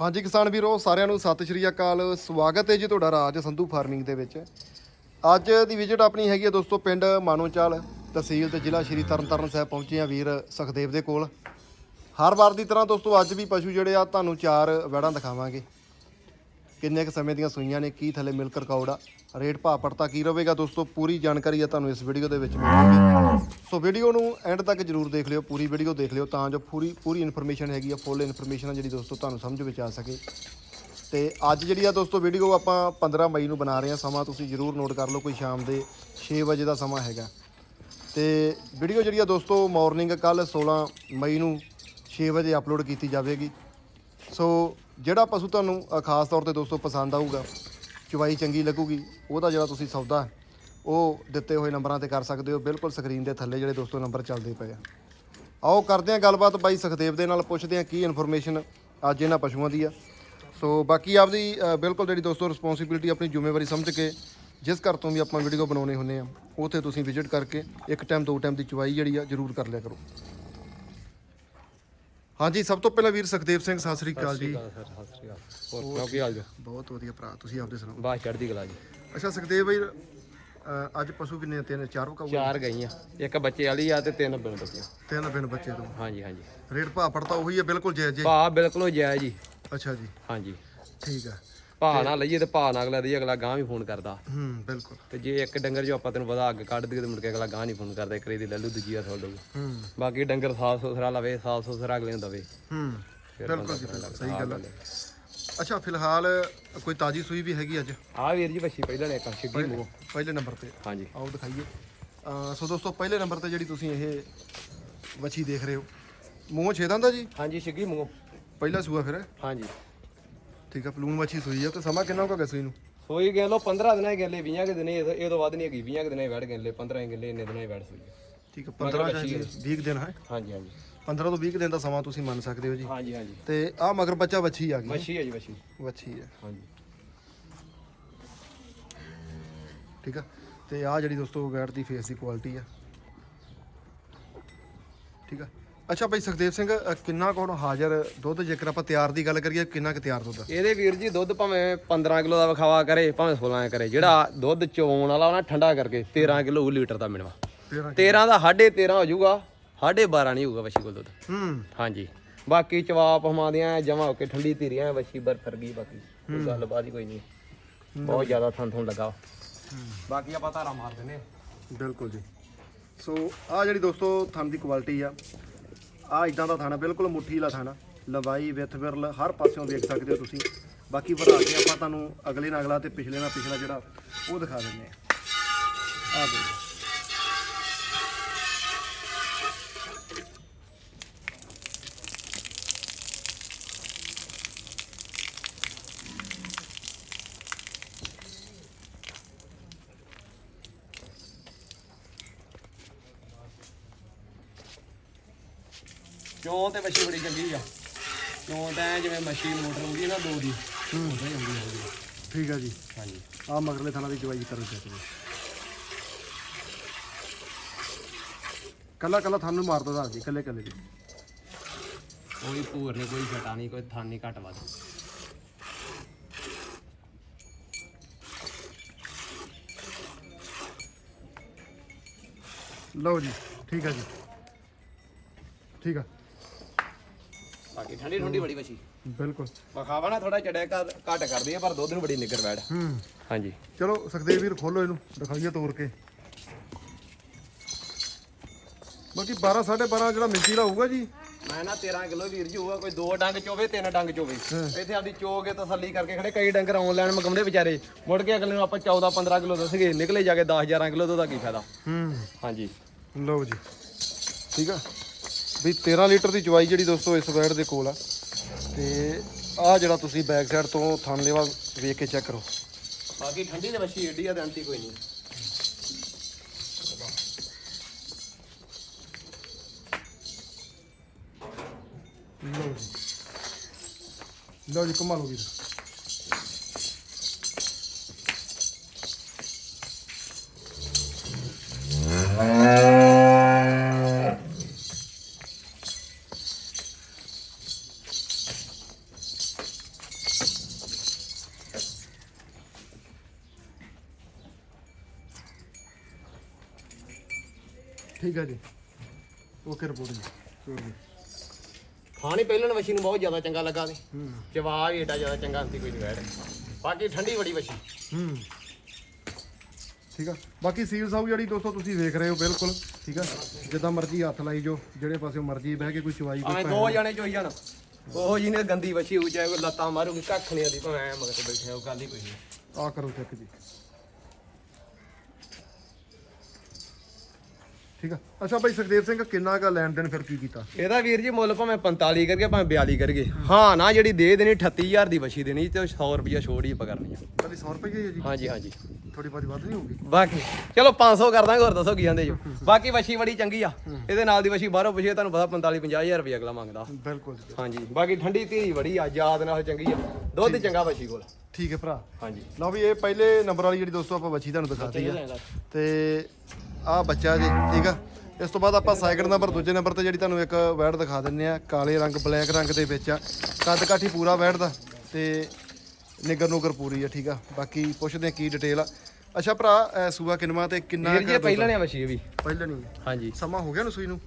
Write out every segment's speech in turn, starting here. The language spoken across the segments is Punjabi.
ਹਾਂਜੀ ਕਿਸਾਨ ਵੀਰੋ, ਸਾਰਿਆਂ ਨੂੰ ਸਤਿ ਸ਼੍ਰੀ ਅਕਾਲ। ਸਵਾਗਤ ਹੈ ਜੀ ਤੁਹਾਡਾ ਰਾਜ ਸੰਧੂ ਫਾਰਮਿੰਗ ਦੇ ਵਿੱਚ। ਅੱਜ ਦੀ ਵਿਜ਼ਿਟ ਆਪਣੀ ਹੈਗੀ ਹੈ ਦੋਸਤੋ ਪਿੰਡ ਮਾਨੋਚਾਲ ਤਹਿਸੀਲ ਤੇ ਜ਼ਿਲ੍ਹਾ ਸ਼੍ਰੀ ਤਰਨਤਾਰਨ ਸਾਹਿਬ ਪਹੁੰਚੇ ਆ ਵੀਰ ਸੁਖਦੇਵ ਦੇ ਕੋਲ। ਹਰ ਵਾਰ ਦੀ ਤਰ੍ਹਾਂ ਦੋਸਤੋ ਅੱਜ ਵੀ ਪਸ਼ੂ ਜਿਹੜੇ ਆ ਤੁਹਾਨੂੰ ਚਾਰ ਵੈੜਾਂ ਦਿਖਾਵਾਂਗੇ। ਕਿੰਨੇ ਕੁ ਸਮੇਂ ਦੀਆਂ ਸੂਈਆਂ ਨੇ, ਕੀ ਥੱਲੇ ਮਿਲਕ ਰਿਕਾਰਡ ਆ? ਰੇਟ ਭਾਅ ਪੜਤਾ ਕੀ ਰਹੇਗਾ ਦੋਸਤੋ? ਪੂਰੀ ਜਾਣਕਾਰੀ ਆ ਤੁਹਾਨੂੰ ਇਸ ਵੀਡੀਓ ਦੇ ਵਿੱਚ ਮਿਲੇਗੀ। ਸੋ ਵੀਡੀਓ ਨੂੰ ਐਂਡ ਤੱਕ ਜਰੂਰ ਦੇਖ ਲਿਓ, ਪੂਰੀ ਵੀਡੀਓ ਦੇਖ ਲਿਓ, ਤਾਂ ਜੋ ਪੂਰੀ ਪੂਰੀ ਇਨਫੋਰਮੇਸ਼ਨ ਹੈਗੀ ਆ ਫੁੱਲ ਇਨਫੋਰਮੇਸ਼ਨ ਆ ਜਿਹੜੀ ਦੋਸਤੋ ਤੁਹਾਨੂੰ ਸਮਝ ਵਿੱਚ ਆ ਸਕੇ। ਤੇ ਅੱਜ ਜਿਹੜੀ ਆ ਦੋਸਤੋ ਵੀਡੀਓ ਆਪਾਂ 15 ਮਈ ਨੂੰ ਬਣਾ ਰਹੇ ਹਾਂ ਸਮਾਂ ਤੁਸੀਂ ਜਰੂਰ ਨੋਟ ਕਰ ਲਓ, ਕੋਈ ਸ਼ਾਮ ਦੇ 6 ਵਜੇ ਦਾ ਸਮਾਂ ਹੈਗਾ। ਤੇ ਵੀਡੀਓ ਜਿਹੜੀ ਆ ਦੋਸਤੋ ਮਾਰਨਿੰਗ ਕੱਲ 16 ਮਈ ਨੂੰ 6 ਵਜੇ ਅਪਲੋਡ ਕੀਤੀ ਜਾਵੇਗੀ। ਸੋ ਜਿਹੜਾ ਪਸ਼ੂ ਤੁਹਾਨੂੰ ਅ, ਖਾਸ ਤੌਰ ਤੇ ਦੋਸਤੋ ਪਸੰਦ ਆਊਗਾ ਚਵਾਈ ਚੰਗੀ ਲੱਗੂਗੀ ਉਹਦਾ ਜਿਹੜਾ ਤੁਸੀਂ ਸੌਦਾ ਉਹ ਦਿੱਤੇ ਹੋਏ ਨੰਬਰਾਂ ਤੇ ਕਰ ਸਕਦੇ ਹੋ। ਬਿਲਕੁਲ ਸਕਰੀਨ ਦੇ ਥੱਲੇ ਜਿਹੜੇ ਦੋਸਤੋ ਨੰਬਰ ਚੱਲਦੇ ਪਏ ਆ। ਆਓ ਕਰਦੇ ਹਾਂ ਗੱਲਬਾਤ ਬਾਈ ਸੁਖਦੇਵ ਦੇ ਨਾਲ ਪੁੱਛਦੇ ਹਾਂ ਕੀ ਇਨਫੋਰਮੇਸ਼ਨ ਅੱਜ ਇਹਨਾਂ ਪਸ਼ੂਆਂ ਦੀ ਆ। ਸੋ ਬਾਕੀ ਆਪਦੀ ਅ, ਬਿਲਕੁਲ ਜਿਹੜੀ ਦੋਸਤੋ ਰਿਸਪੌਂਸਿਬਿਲਟੀ ਆਪਣੀ ਜ਼ਿੰਮੇਵਾਰੀ ਸਮਝ ਕੇ ਜਿਸ ਘਰ ਤੋਂ ਵੀ ਆਪਾਂ ਵੀਡੀਓ ਬਣਾਉਣੇ ਹੁੰਦੇ ਆ ਉੱਥੇ ਤੁਸੀਂ ਵਿਜ਼ਿਟ ਕਰਕੇ ਇੱਕ ਟਾਈਮ ਦੋ ਟਾਈਮ ਦੀ ਚਵਾਈ ਜਿਹੜੀ ਆ ਜ਼ਰੂਰ ਕਰ ਲਿਆ ਕਰੋ। ਹਾਂਜੀ ਸਭ ਤੋਂ ਪਹਿਲਾਂ ਵੀਰ ਸੁਖਦੇਵ ਸਿੰਘ ਸਤਿ ਸ੍ਰੀ ਅਕਾਲ ਜੀ। ਸਰ ਸਤਿ ਸ਼੍ਰੀ ਅਕਾਲ। ਹੋਰ ਸੁਣਾਓ ਕੀ ਹਾਲ ਜੀ? ਬਹੁਤ ਵਧੀਆ ਭਰਾ ਤੁਸੀਂ ਆਪਦੇ ਸੁਣਾਓ? ਬਾਸ ਚੜ੍ਹਦੀ ਕਲਾ ਜੀ। ਅੱਛਾ ਸੁਖਦੇਵ ਭਾਈ ਅ, ਅੱਜ ਪਸ਼ੂ ਕਿੰਨੇ ਆ? ਤਿੰਨ ਚਾਰ ਵਕਾਊ ਚਾਰ ਗਈਆਂ। ਇੱਕ ਬੱਚੇ ਵਾਲੀ ਆ ਤੇ ਤਿੰਨ ਬਿਨ ਬੱਚੇ ਤਿੰਨ ਬਿਨ ਬੱਚੇ ਤੋਂ ਹਾਂਜੀ ਹਾਂਜੀ। ਰੇਟ ਭਾਅ ਪੜਤਾ ਉਹੀ ਹੈ ਬਿਲਕੁਲ ਜਾਇਜ਼ ਜੀ। ਭਾ ਬਿਲਕੁਲ ਹੀ ਜਾਇਜ਼ ਜੀ। ਅੱਛਾ ਜੀ। ਹਾਂਜੀ। ਠੀਕ ਆ। ਭਾ ਨਾ ਲਈਏ ਤੇ ਭਾ ਨਾ ਅਗਲਾ ਦੀ ਅਗਲਾ ਗਾਂ ਵੀ ਫੋਨ ਕਰਦਾ। ਹੂੰ ਬਿਲਕੁਲ। ਤੇ ਜੇ ਇੱਕ ਡੰਗਰ ਜੋ ਆਪਾਂ ਤੈਨੂੰ ਪਤਾ ਅੱਗ ਕੱਢ ਦਈਏ ਤੇ ਮੁੜ ਕੇ ਅਗਲਾ ਗਾਂ ਨਹੀਂ ਫੋਨ ਕਰਦਾ ਇੱਕ ਰੇ ਦੀ ਲੈ ਲੂ ਦੂਜੀ ਆ ਸੋਲ ਹੂੰ। ਬਾਕੀ ਡੰਗਰ ਸਾਫ਼ ਸੁਥਰਾ ਲਵੇ ਸਾਫ਼ ਸੁਥਰਾ ਅਗਲੇ ਨੂੰ ਦਵੇ। ਹੂੰ ਬਿਲਕੁਲ ਜੀ ਬਿਲਕੁਲ ਸਹੀ ਗੱਲ ਹੈ ਅੱਛਾ ਫਿਲਹਾਲ ਕੋਈ ਤਾਜੀ ਸੂਈ ਵੀ ਹੈਗੀ ਅੱਜ? ਆ ਵੀਰ ਜੀ ਬੱਚੀ ਪਹਿਲਾਂ ਨੇ ਇੱਕ ਛਿੱਗੀ ਮੂੰਹ ਪਹਿਲੇ ਨੰਬਰ ਤੇ। ਹਾਂਜੀ। ਆਓ ਦਿਖਾਈਏ। ਸੋ ਦੋਸਤੋ ਪਹਿਲੇ ਨੰਬਰ ਤੇ ਜਿਹੜੀ ਤੁਸੀਂ ਇਹ ਵੱਛੀ ਦੇਖ ਰਹੇ ਹੋ ਮੂੰਹ ਛੇਦਾਂ ਦਾ ਜੀ? ਹਾਂਜੀ ਛਿੱਗੀ ਮੂੰਹ। ਪਹਿਲਾ ਸੂਆ ਫਿਰ। ਹਾਂਜੀ। ਠੀਕ ਆ ਪਲੂਨ ਵੱਛੀ ਸੂਈ ਆ ਤੇ ਸਮਾਂ ਕਿੰਨਾ ਹੋਗਾ ਸੂਈ ਨੂੰ? ਸੋਈ ਗਏ ਲੋ 15 ਦਿਨਾਂ ਹੀ ਗੇਲੇ 20 ਕਿ ਦਿਨੇ ਇਹ ਤੋਂ ਵੱਧ ਨਹੀਂ ਹੈਗੀ 20 ਕਿ ਦਿਨਾਂ ਹੀ ਵੜ ਗਏ 15 ਹੀ ਗੇਲੇ ਇੰਨੇ ਦਿਨਾਂ ਹੀ ਵੜ ਸੋਈ ਠੀਕ ਆ 15 ਜਾਂ 20 ਦਿਨ ਹੈ? ਹਾਂਜੀ ਹਾਂਜੀ। 15 ਤੋਂ 20 ਦਿਨ ਦਾ ਸਮਾਂ ਤੁਸੀਂ ਮੰਨ ਸਕਦੇ ਹੋ ਜੀ। ਹਾਂਜੀ ਹਾਂਜੀ। ਤੇ ਆ ਮਗਰ ਬੱਚਾ ਵੱਛੀ ਆ ਗਈ ਮੱਛੀ ਹੈ ਜੀ ਮੱਛੀ ਵੱਛੀ ਹੈ ਹਾਂਜੀ। ਠੀਕ ਆ ਤੇ ਆ ਜਿਹੜੀ ਦੋਸਤੋ ਵੈਟ ਦੀ ਫੇਸ ਦੀ ਕੁਆਲਿਟੀ ਆ। ਠੀਕ ਆ ਅੱਛਾ ਭਾਈ ਸੁਖਦੇਵ ਸਿੰਘ ਅ, ਕਿੰਨਾ ਕੋਣ ਹਾਜ਼ਰ ਦੁੱਧ ਜੇਕਰ ਆਪਾਂ ਤਿਆਰ ਦੀ ਗੱਲ ਕਰੀਏ ਕਿੰਨਾ ਕੁ ਤਿਆਰ ਦੁੱਧ? ਆ? ਇਹਦੇ ਵੀਰ ਜੀ ਦੁੱਧ ਭਾਵੇਂ 15 ਕਿਲੋ ਦਾ ਵਿਖਾਵਾ ਕਰੇ ਭਾਵੇਂ 16 ਕਰੇ ਜਿਹੜਾ ਦੁੱਧ ਚੋਣ ਵਾਲਾ ਉਹ ਨਾ ਠੰਡਾ ਕਰਕੇ 13 ਕਿਲੋ ਲੀਟਰ ਦਾ ਮਿਲਵਾ। ਤੇਰਾਂ 13 ਦਾ 13.5 ਹੋ ਜਾਊਗਾ 12.5 ਨਹੀਂ ਹੋਊਗਾ ਵਸ਼ੀ ਕੋਲ ਦੁੱਧ। ਹੂੰ। ਹਾਂਜੀ। ਬਾਕੀ ਚਵਾਪ ਹਮਾਦੀਆਂ ਜਮਾ ਹੋ ਕੇ ਠੰਡੀ ਧੀਰੀਆਂ ਵਸ਼ੀ ਬਰਫਰ ਗਈ ਬਾਕੀ। ਕੋਈ ਗੱਲਬਾਤ ਹੀ ਕੋਈ ਨਹੀਂ। ਬਹੁਤ ਜ਼ਿਆਦਾ ਥਣ ਥਣ ਲੱਗਾ ਬਾਕੀ ਆਪਾਂ ਧਾਰਾ ਮਾਰ ਦਿੰਨੇ ਆ ਬਿਲਕੁਲ ਜੀ। ਸੋ ਆ ਜਿਹੜੀ ਦੋਸਤੋ ਥਣ ਦੀ ਕੁਆਲਿਟੀ ਆ ਆ ਇਦਾਂ ਦਾ ਥਾਣਾ, ਬਿਲਕੁਲ ਮੁੱਠੀ ਵਾਲਾ ਥਾਣਾ। ਲੰਬਾਈ ਵਿੱਥ ਵਿਰਲ, ਹਰ ਪਾਸਿਓਂ ਦੇਖ ਸਕਦੇ ਹੋ ਤੁਸੀਂ। ਬਾਕੀ ਵਧਾ ਕੇ ਆਪਾਂ ਤੁਹਾਨੂੰ ਅਗਲੇ ਨਾਲ ਅਗਲਾ ਤੇ ਪਿਛਲੇ ਨਾਲ ਪਿਛਲਾ ਜਿਹੜਾ, ਉਹ ਦਿਖਾ ਦਿੰਦੇ ਆ ਆ ਦੇਖੋ ਚੋਂ ਤੇ ਵਸ਼ੀ ਬੜੀ ਚੰਗੀ ਆ ਚੋਂ ਮੱਛੀ ਮੋਟਰ ਹੁੰਦੀ ਹੈ ਨਾ ਦੋ ਦੀ। ਉਦਾਂ ਹੀ ਹੁੰਦੀ ਹੈ ਠੀਕ ਆ ਜੀ। ਹਾਂਜੀ। ਆ ਮਗਰਲੇ ਥਾਣਾ ਦੀ ਜਵਾਈ ਕਰੋ ਚੈੱਕ ਜੀ। ਕੱਲਾ ਕੱਲਾ ਤੁਹਾਨੂੰ ਮਾਰਦਾ ਦੱਸ ਜੀ ਕੱਲੇ ਕੱਲੇ ਦੀ। ਕੋਈ ਭੂਰ ਨਹੀਂ ਕੋਈ ਛਟਾ ਨਹੀਂ ਕੋਈ ਥਾਨ ਨਹੀਂ ਘੱਟ ਵੱਧ। ਲਓ ਜੀ ਠੀਕ ਆ ਜੀ। ਠੀਕ ਆ ਬਾਕੀ ਠੰਡੀ ਠੰਡੀ ਬੜੀ ਵਸ਼ੀ ਬਿਲਕੁਲ ਮਖਾਵਾ ਨਾ ਥੋੜਾ ਚੜਿਆ ਘੱਟ ਕਰਦੀ ਹੈ ਪਰ ਦੁੱਧ ਨੂੰ ਬੜੀ ਨਿੱਗਰ ਬੈੜ ਹੂੰ। ਹਾਂਜੀ। ਚਲੋ ਸੁਖਦੇਵ ਵੀਰ ਖੋਲੋ ਇਹਨੂੰ। ਦਿਖਾਈਏ ਤੋੜ ਕੇ। ਬਾਕੀ 12 12.5 ਜਿਹੜਾ ਮਿੰਚੀ ਦਾ ਹੋਊਗਾ ਜੀ। ਮੈਂ ਨਾ 13 ਕਿਲੋ ਵੀਰ ਜੀ ਹੋਊਗਾ ਕੋਈ ਦੋ ਡੰਗ ਚੋਵੇ ਤਿੰਨ ਡੰਗ ਚੋਵੇ। ਇੱਥੇ ਆਪਦੀ ਚੋ ਕੇ ਤਸੱਲੀ ਕਰਕੇ ਖੜੇ ਕਈ ਡੰਗਰ ਆਨਲਾਈਨ ਮੰਗਾਉਂਦੇ ਵਿਚਾਰੇ। ਮੁੜ ਕੇ ਅਗਲੇ ਨੂੰ ਆਪਾਂ 14 15 ਕਿਲੋ ਦੱਸਗੇ ਨਿਕਲੇ ਜਾ ਕੇ 10 11 ਕਿਲੋ ਦਾ ਕੀ ਫਾਇਦਾ। ਹੂੰ। ਹਾਂਜੀ। ਲਓ ਜੀ। ਠੀਕ ਆ? ਵੀ 13 ਲੀਟਰ ਦੀ ਚਵਾਈ ਜਿਹੜੀ ਦੋਸਤੋ ਇਸ ਵੈਟ ਦੇ ਕੋਲ ਆ। ਤੇ ਆ ਜਿਹੜਾ ਤੁਸੀਂ ਬੈਕ ਸਾਈਡ ਤੋਂ ਥਣ ਲੈਵਾ ਵੇਖ ਕੇ ਚੈੱਕ ਕਰੋ। ਬਾਕੀ ਠੰਡੀ ਦੇ ਵਸ਼ੀ ਏਡੀ ਆ ਤੇ ਅੰਤੀ ਕੋਈ ਨਹੀਂ। ਲਓ ਜੀ। ਲਓ ਜੀ ਕਮਾਲ ਹੋ ਵੀਰ। ਓਕੇ ਰਿਪੋਰਟ ਜੀ। ਖਾਣੀ ਪਹਿਲਣ ਵਸ਼ੀ ਨੂੰ ਬਹੁਤ ਜ਼ਿਆਦਾ ਚੰਗਾ ਲੱਗਾ ਹੂੰ। ਜਵਾਬ ਹੀ ਏਡਾ ਜ਼ਿਆਦਾ ਚੰਗਾ ਨਹੀਂ ਕੋਈ ਜਵੈੜ ਬਾਕੀ ਠੰਡੀ ਬੜੀ ਵਸ਼ੀ ਹੂੰ। ਠੀਕ ਆ। ਬਾਕੀ ਸੀਲ ਸਾਊ ਜਿਹੜੀ ਦੋਸਤੋ ਤੁਸੀਂ ਵੇਖ ਰਹੇ ਹੋ ਬਿਲਕੁਲ ਠੀਕ ਆ? ਜਿੱਦਾਂ ਮਰਜ਼ੀ ਹੱਥ ਲਾਈ ਜੋ ਜਿਹੜੇ ਪਾਸੇ ਮਰਜ਼ੀ ਬਹਿ ਕੇ ਕੋਈ ਚਵਾਈ ਕੋਈ ਦੋ ਜਣੇ ਚੋਈ ਜਾਣ। ਉਹ ਜੀ ਨੇ ਗੰਦੀ ਵਸ਼ੀ ਹੋ ਕੋਈ ਲੱਤਾਂ ਮਾਰੂਗੀ ਕੱਖ ਨਹੀਂ ਆਦੀ ਭਾਵੇਂ ਐਂ ਮਗਰ ਤੇ ਬੈਠੇ ਉਹ ਗੱਲ ਹੀ ਕੋਈ ਨਹੀਂ ਆ ਕਰੋ ਚੈੱਕ ਜੀ। ਠੀਕ ਆ। ਅੱਛਾ ਭਾਈ ਸੁਖਦੇਵ ਸਿੰਘ ਕਿੰਨਾ ਕਾ ਲੈਣ ਦੇਣ ਫਿਰ ਕੀ ਕੀਤਾ? ਇਹਦਾ ਵੀਰ ਜੀ ਮੁੱਲ ਭਾਵੇਂ 45 ਕਰਕੇ ਭਾਵੇਂ 42 ਕਰਕੇ ਹਾਂ ਨਾ ਜਿਹੜੀ ਦੇ ਦੇਣੀ 38000 ਦੀ ਵਸ਼ੀ ਦੇਣੀ ਤੇ 100 ਰੁਪਿਆ ਛੋੜ ਹੀ ਪਕੜਨੀ ਆ। ਕਦੀ 100 ਰੁਪਏ ਹੀ ਹੈ ਜੀ? ਹਾਂਜੀ ਹਾਂਜੀ। ਥੋੜੀ ਵੱਧ ਨਹੀਂ ਹੋਊਗੀ? ਬਾਕੀ ਚਲੋ 500 ਕਰ ਦਾਂਗੇ ਹੋਰ ਦੱਸੋ ਕੀ ਜਾਂਦੇ ਜੋ। ਬਾਕੀ ਵਸ਼ੀ ਬੜੀ ਚੰਗੀ ਆ। ਇਹਦੇ ਨਾਲ ਦੀ ਵਸ਼ੀ ਬਾਹਰੋਂ ਪੁੱਛੇ ਤੁਹਾਨੂੰ ਪਤਾ 45 50000 ਰੁਪਏ ਅਗਲਾ ਮੰਗਦਾ। ਬਿਲਕੁਲ ਹਾਂਜੀ ਬਾਕੀ ਠੰਡੀ ਧੀ ਬੜੀ ਆ ਯਾਦ ਨਾਲ ਚੰਗੀ ਆ। ਦੁੱਧ ਚੰਗਾ ਵਸ਼ੀ ਕੋਲ। ਠੀਕ ਹੈ ਭਰਾ। ਹਾਂਜੀ। ਲਓ ਵੀ ਇਹ ਪਹਿਲੇ ਨੰਬਰ ਵਾਲੀ ਜਿਹੜੀ ਦੋਸਤੋ ਆਪਾਂ ਬੱਚੀ ਤੁਹਾਨੂੰ ਦਿਖਾਤੀ ਆ। ਤੇ ਆਹ ਬੱਚਾ ਜੀ ਠੀਕ ਆ? ਇਸ ਤੋਂ ਬਾਅਦ ਆਪਾਂ ਸੈਕਿੰਡ ਨੰਬਰ ਦੂਜੇ ਨੰਬਰ ਤੇ ਜਿਹੜੀ ਤੁਹਾਨੂੰ ਇੱਕ ਵੈੜ ਦਿਖਾ ਦਿੰਨੇ ਆ ਕਾਲੇ ਰੰਗ ਬਲੈਕ ਰੰਗ ਦੇ ਵਿੱਚ ਆ। ਕੱਦ ਕਾਠੀ ਪੂਰਾ ਵੈੜ ਦਾ ਤੇ ਨਿਗਰ ਨੁਗਰ ਪੂਰੀ ਆ ਠੀਕ ਆ? ਬਾਕੀ ਪੁੱਛਦੇ ਆ ਕੀ ਡਿਟੇਲ ਆ। ਅੱਛਾ ਭਰਾ ਇਹ ਸੂਆ ਕਿਨਵਾ ਤੇ ਕਿੰਨਾ ਵੀਰ ਜੀ ਇਹ ਪਹਿਲਾਂ ਨੇ ਵਸ਼ੀ ਇਹ ਵੀ। ਪਹਿਲਾਂ ਨਹੀਂ। ਹਾਂਜੀ। ਸਮਾਂ ਹੋ ਗਿਆ ਨਾ ਸੂਈ ਨੂੰ?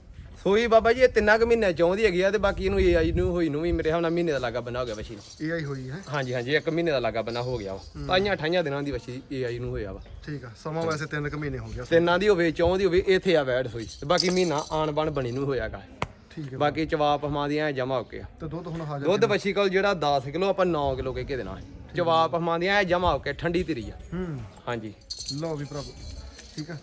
ਸੋਈ ਬਾਬਾ ਜੀ ਇਹ ਤਿੰਨਾਂ ਕੁ ਮਹੀਨੇ ਚਾਹੁੰਦੀ ਹੈਗੀ ਆ ਤੇ ਬਾਕੀ ਇਹਨੂੰ ਏਆਈ ਨੂੰ ਹੋਈ ਨੂੰ ਵੀ ਮੇਰੇ ਹਿਸਾਬ ਨਾਲ ਮਹੀਨੇ ਦਾ ਲਾਗਾ ਬਣਾ ਹੋ ਗਿਆ ਵਸ਼ੀ। ਨੂੰ ਇਹ ਆਈ ਹੋਈ ਹੈ। ਹਾਂਜੀ ਹਾਂਜੀ ਇੱਕ ਮਹੀਨੇ ਦਾ ਲਾਗਾ ਬਣਾ ਹੋ ਗਿਆ ਵਾ। ਤਾਈਆਂ 28 ਦਿਨਾਂ ਦੀ ਵਸ਼ੀ ਏਆਈ ਨੂੰ ਹੋਇਆ ਵਾ। ਠੀਕ ਆ ਸਮਾਂ ਵੈਸੇ 3 ਕੁ ਮਹੀਨੇ ਹੋ ਗਿਆ ਤਿੰਨਾਂ ਦੀ ਹੋਵੇ ਚਾਹੁੰਦੀ ਹੋਵੇ ਇੱਥੇ ਆ ਵੈੜ ਹੋਈ ਤੇ ਬਾਕੀ ਮਹੀਨਾ ਆਣ ਬਣ ਬਣੀ ਨੂੰ ਹੋਇਆਗਾ ਠੀਕ ਹੈ ਬਾਕੀ ਚਵਾਪ ਹਮਾਦੀਆਂ ਜਮਾ ਹੋ ਕੇ ਤੇ ਦੁੱਧ ਹੁਣ ਹਾਜ਼ਰ ਦੁੱਧ ਵਸ਼ੀ ਕੋਲ ਜਿਹੜਾ 10 ਕਿਲੋ ਆਪਾਂ 9 ਕਿਲੋ ਕਹਿ ਕੇ ਦੇਣਾ। ਹੈ ਜਵਾਬ ਹਮਾਦੀਆਂ ਜਮਾ ਹੋ ਕੇ ਠੰਡੀ ਧਰੀ ਆ। ਹੂੰ। ਹਾਂਜੀ। ਲਓ ਵੀ ਭਰਾਵੋ ਠੀਕ ਆ।